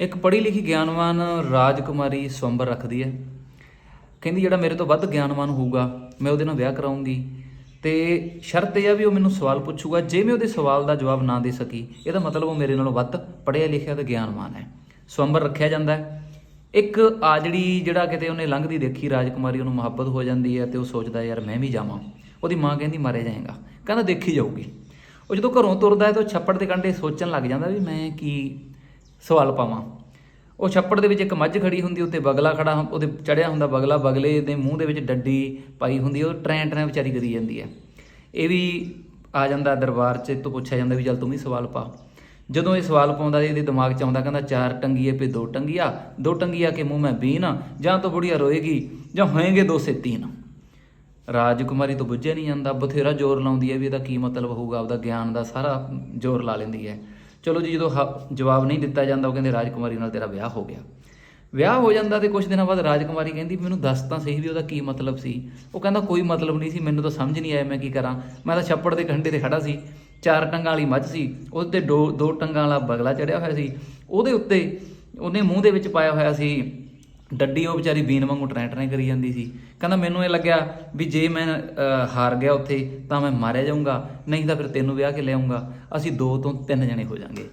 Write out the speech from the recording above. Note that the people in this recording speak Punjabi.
ਇੱਕ ਪੜ੍ਹੀ ਲਿਖੀ ਗਿਆਨਵਾਨ ਰਾਜਕੁਮਾਰੀ ਸਵੰਬਰ ਰੱਖਦੀ ਹੈ। ਕਹਿੰਦੀ, ਜਿਹੜਾ ਮੇਰੇ ਤੋਂ ਵੱਧ ਗਿਆਨਵਾਨ ਹੋਊਗਾ, ਮੈਂ ਉਹਦੇ ਨਾਲ ਵਿਆਹ ਕਰਾਉਂਗੀ। ਤੇ ਸ਼ਰਤ ਇਹ ਆ ਵੀ ਉਹ ਮੈਨੂੰ ਸਵਾਲ ਪੁੱਛੂਗਾ, ਜੇ ਮੈਂ ਉਹਦੇ ਸਵਾਲ ਦਾ ਜਵਾਬ ਨਾ ਦੇ ਸਕੀ, ਇਹਦਾ ਮਤਲਬ ਉਹ ਮੇਰੇ ਨਾਲੋਂ ਵੱਧ ਪੜ੍ਹਿਆ ਲਿਖਿਆ ਤੇ ਗਿਆਨਵਾਨ ਹੈ। ਸਵੰਬਰ ਰੱਖਿਆ ਜਾਂਦਾ ਹੈ। ਇੱਕ ਆ ਜਿਹੜੀ ਜਿਹੜਾ ਕਿਤੇ ਉਹਨੇ ਲੰਘਦੀ ਦੇਖੀ ਰਾਜਕੁਮਾਰੀ, ਉਹਨੂੰ ਮੁਹੱਬਤ ਹੋ ਜਾਂਦੀ ਹੈ ਤੇ ਉਹ ਸੋਚਦਾ, ਯਾਰ, ਮੈਂ ਵੀ ਜਾਵਾਂ। ਉਹਦੀ ਮਾਂ ਕਹਿੰਦੀ, ਮਾਰੇ ਜਾਏਗਾ। ਕਹਿੰਦਾ, ਦੇਖੀ ਜਾਊਗੀ। ਉਹ ਜਦੋਂ ਘਰੋਂ ਤੁਰਦਾ ਹੈ ਤਾਂ ਉਹ ਛੱਪੜ ਦੇ ਕੰਢੇ ਸੋਚਣ ਲੱਗ ਜਾਂਦਾ ਵੀ ਮੈਂ ਕੀ ਸਵਾਲ ਪਾਵਾਂ। ਉਹ ਛੱਪੜ ਦੇ ਵਿੱਚ ਇੱਕ ਮੱਝ ਖੜੀ ਹੁੰਦੀ ਉੱਤੇ ਬਗਲਾ ਖੜਾ ਹੁੰ- ਉਹਦੇ ਚੜਿਆ ਹੁੰਦਾ ਬਗਲਾ ਬਗਲੇ ਦੇ ਮੂੰਹ ਦੇ ਵਿੱਚ ਡੱਡੀ ਪਾਈ ਹੁੰਦੀ ਹੈ, ਉਹ ਟਰੈਂ ਟਰੈਂ ਵਿਚਾਰੀ ਕਰੀ ਜਾਂਦੀ ਹੈ। ਇਹ ਵੀ ਆ ਜਾਂਦਾ ਦਰਬਾਰ 'ਚ ਤੋਂ ਪੁੱਛਿਆ ਜਾਂਦਾ ਵੀ ਚੱਲ ਤੂੰ ਵੀ ਸਵਾਲ ਪਾ। ਜਦੋਂ ਇਹ ਸਵਾਲ ਪਾਉਂਦਾ ਇਹਦੇ ਦਿਮਾਗ 'ਚ ਆਉਂਦਾ ਕਹਿੰਦਾ ਚਾਰ ਟੰਗੀਏ ਪੇ ਦੋ ਟੰਗੀਆਂ ਦੋ ਟੰਗੀਆਂ ਕੇ ਮੂੰਹ ਮੈਂ ਬੀਨ ਜਾਂ ਤਾਂ ਬੁੜੀਆ ਰੋਏਗੀ ਜਾਂ ਹੋਏਗੇ ਦੋ ਸੇ ਤੀਨ। ਰਾਜਕੁਮਾਰੀ ਤੋਂ ਬੁੱਝਿਆ ਨਹੀਂ ਜਾਂਦਾ ਬਥੇਰਾ ਜ਼ੋਰ ਲਾਉਂਦੀ ਹੈ ਵੀ ਇਹਦਾ ਕੀ ਮਤਲਬ ਹੋਊਗਾ ਆਪਦਾ ਗਿਆਨ ਦਾ ਸਾਰਾ ਜ਼ੋਰ ਲਾ ਲੈਂਦੀ ਹੈ। ਚਲੋ ਜੀ, ਜਦੋਂ ਹ- ਜਵਾਬ ਨਹੀਂ ਦਿੱਤਾ ਜਾਂਦਾ, ਉਹ ਕਹਿੰਦੇ, ਰਾਜਕੁਮਾਰੀ ਨਾਲ ਤੇਰਾ ਵਿਆਹ ਹੋ ਗਿਆ। ਵਿਆਹ ਹੋ ਜਾਂਦਾ ਤੇ ਕੁਝ ਦਿਨਾਂ ਬਾਅਦ ਰਾਜਕੁਮਾਰੀ ਕਹਿੰਦੀ, ਮੈਨੂੰ ਦੱਸ ਤਾਂ ਸਹੀ ਵੀ ਉਹਦਾ ਕੀ ਮਤਲਬ ਸੀ? ਉਹ ਕਹਿੰਦਾ, ਕੋਈ ਮਤਲਬ ਨਹੀਂ ਸੀ, ਮੈਨੂੰ ਤਾਂ ਸਮਝ ਨਹੀਂ ਆਇਆ ਮੈਂ ਕੀ ਕਰਾਂ। ਮੈਂ ਤਾਂ ਛੱਪੜ ਦੇ ਕੰਢੇ ਤੇ ਖੜਾ ਸੀ, ਚਾਰ ਟੰਗਾਂ ਵਾਲੀ ਮੱਝ ਸੀ, ਉਹਦੇ ਤੇ ਦੋ ਦੋ ਟੰਗਾਂ ਵਾਲਾ ਬਗਲਾ ਚੜਿਆ ਹੋਇਆ ਸੀ। ਉਹਦੇ ਉੱਤੇ ਉਹਨੇ ਮੂੰਹ ਦੇ ਵਿੱਚ ਪਾਇਆ ਹੋਇਆ ਸੀ ਡੱਡੀ ਉਹ ਵਿਚਾਰੀ ਬੀਨ ਵਾਂਗੂ ਟਰੈਂ ਟਰੈਂ ਕਰੀ ਜਾਂਦੀ ਸੀ। ਕਹਿੰਦਾ ਮੈਨੂੰ ਇਹ ਲੱਗਿਆ ਵੀ ਜੇ ਮੈਂ ਹਾਰ ਗਿਆ ਉੱਥੇ ਤਾਂ ਮੈਂ ਮਾਰਿਆ ਜਾਊਂਗਾ, ਨਹੀਂ ਤਾਂ ਫਿਰ ਤੈਨੂੰ ਵਿਆਹ ਕੇ ਲਿਆਉਂਗਾ ਅਸੀਂ ਦੋ ਤੋਂ ਤਿੰਨ ਜਣੇ ਹੋ ਜਾਾਂਗੇ।